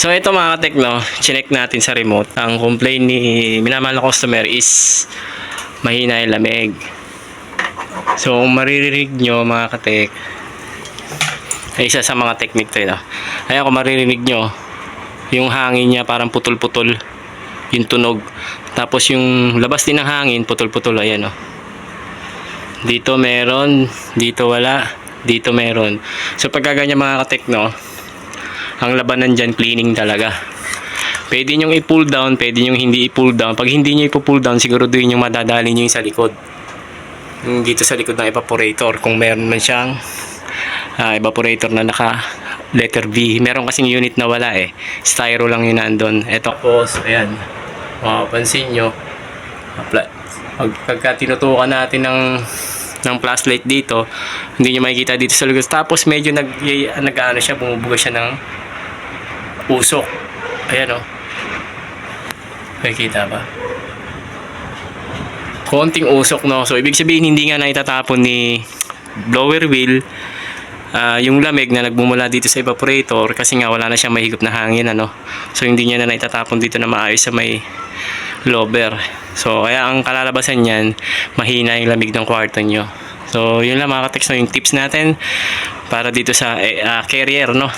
So ito mga katekno, chinek natin sa remote. Ang complaint ni minamahal na customer is mahina yung lamig. So kung maririnig nyo mga katek, ay isa sa mga technique to yun. ah. Ayan kung maririnig nyo, yung hangin niya parang putol-putol yung tunog. Tapos yung labas din ng hangin, putol-putol. Ayan oh. Dito meron, dito wala, dito meron. So pagka ganyan mga katekno, ang labanan dyan cleaning talaga. Pwede nyo i-pull down, pwede nyo hindi i-pull down. Pag hindi nyo i-pull down, siguro doon yung madadali nyo yung sa likod. Yung dito sa likod ng evaporator, kung meron man siyang ah, evaporator na naka letter V. Meron kasing unit na wala eh. Styro lang yun nandun. Ito po, ayan. Mapapansin nyo. Pag, pagka tinutukan natin ng ng flashlight dito, hindi nyo makikita dito sa likod. Tapos medyo nag, nag ano siya, bumubuga siya ng usok. Ayan o. Nakikita ba? Konting usok no. So ibig sabihin hindi nga na itatapon ni blower wheel ah, yung lamig na nagmumula dito sa evaporator kasi nga wala na siyang mahigop na hangin ano. So hindi niya na naitatapon dito na maayos sa may lower. So kaya ang kalalabasan niyan mahina yung lamig ng kwarto nyo. So yun lang mga ka-text no, yung tips natin para dito sa ah, carrier no.